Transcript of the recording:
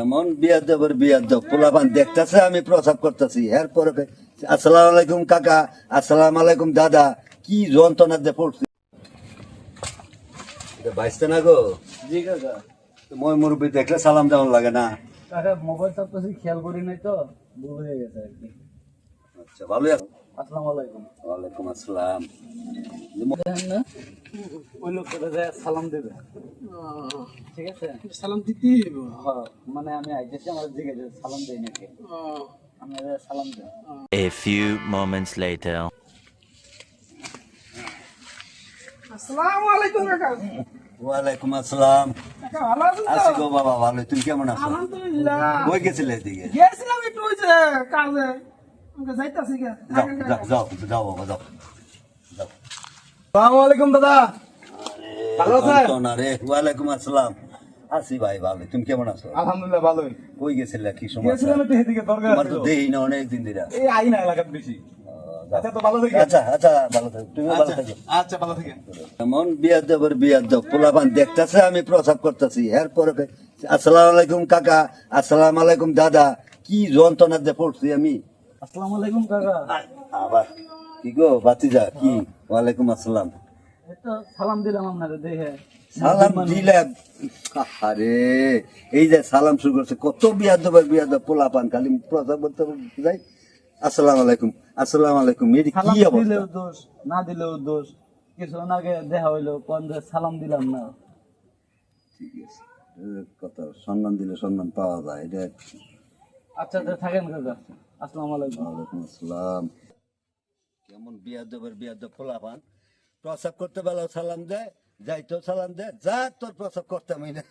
এমন বিয়ার দেবের বিয়ার দেব পোলাপান দেখতেছে আমি প্রসাব করতেছি। এরপরে আসসালামু আলাইকুম কাকা আসসালামু আলাইকুম দাদা কি যন্ত্রণা দিয়ে পড়ছি। বাইসতে না গো? জি কাকা। মই মুরব্বী দেখলে সালাম দেওয়ান লাগে না। কাকা মোবাইল চাপতেছি খেয়াল করি নাই তো ভুল হয়ে গেছে আর কি। আচ্ছা আছো? আসসালামু আলাইকুম। ওয়ালাইকুম আসসালাম। ওই লোকটা সালাম দেবে। ঠিক আছে? সালাম দিতেই হইব। হ্যাঁ, মানে আমি আইতেছি আমার যে সালাম দেই নাকি? আমি সালাম দেই A few moments later. আসসালামু আলাইকুম কাকা। ওয়ালাইকুম আসসালাম। আছি গো বাবা ভালো। তুমি কেমন আছো? আলহামদুলিল্লাহ। কই গেছিলে এদিকে? গেছিলাম একটু ওই যে কাজে। আমাকে যাইতাছি গে যাও যাও যাও যাও বাবা যাও। যাও। আসসালামু আলাইকুম দাদা। ভালো আছেন? যন্ত্রণা রে ওয়ালাইকুম আসসালাম। আছি ভাই ভালো তুমি কেমন আছো? আলহামদুলিল্লাহ ভালোই। কই গেছিলে? কি সময় গেছিলাম একটু এদিকে দরকার তোমার তো দেই না অনেক দিন ধরে। এই আই না এলাকার বেশি। আচ্ছা তো ভালো থেকে। আচ্ছা আচ্ছা ভালো থাকো। তুমি ভালো থাকো। আচ্ছা ভালো থেকে। এমন বিয়ার দেবের বিয়ার দেব পোলাপান দেখতেছে আমি প্রসাব করতেছি। এরপরে আসসালামু আলাইকুম কাকা আসসালামু আলাইকুম দাদা। কি যন্ত্রণা দিয়ে পড়ছি আমি। আসসালামু আলাইকুম কাকা। আবার। কি গো বাতিজা কি? ওয়ালাইকুম আসসালাম। সালাম দিলাম দেখে সালাম দিলাম। আরে এই যে সালাম শুরু করছে কত বিয়ার দেবের বিয়ার দেব পোলাপান খালি প্রসাব করতে যাই। আসসালামু আলাইকুম আসসালামু আলাইকুম সালাম কি অবস্থা? দিলেও দোষ না দিলেও দোষ কিছুক্ষণ আগে দেখা হইল কোন সালাম দিলাম না। ঠিক আছে কত সম্মান দিলে সম্মান পাওয়া যায় এটা আচ্ছা আচ্ছা থাকেন কাকা আসসালামু আলাইকুম। ওয়ালাইকুম আসসালাম। কেমন বিয়ার দেবের বিয়ার দেব পোলাপান? প্রসাব করতে বেলাও সালাম দেয় যাইতেও সালাম দেয় যা তোর প্রসাব করতে আমি না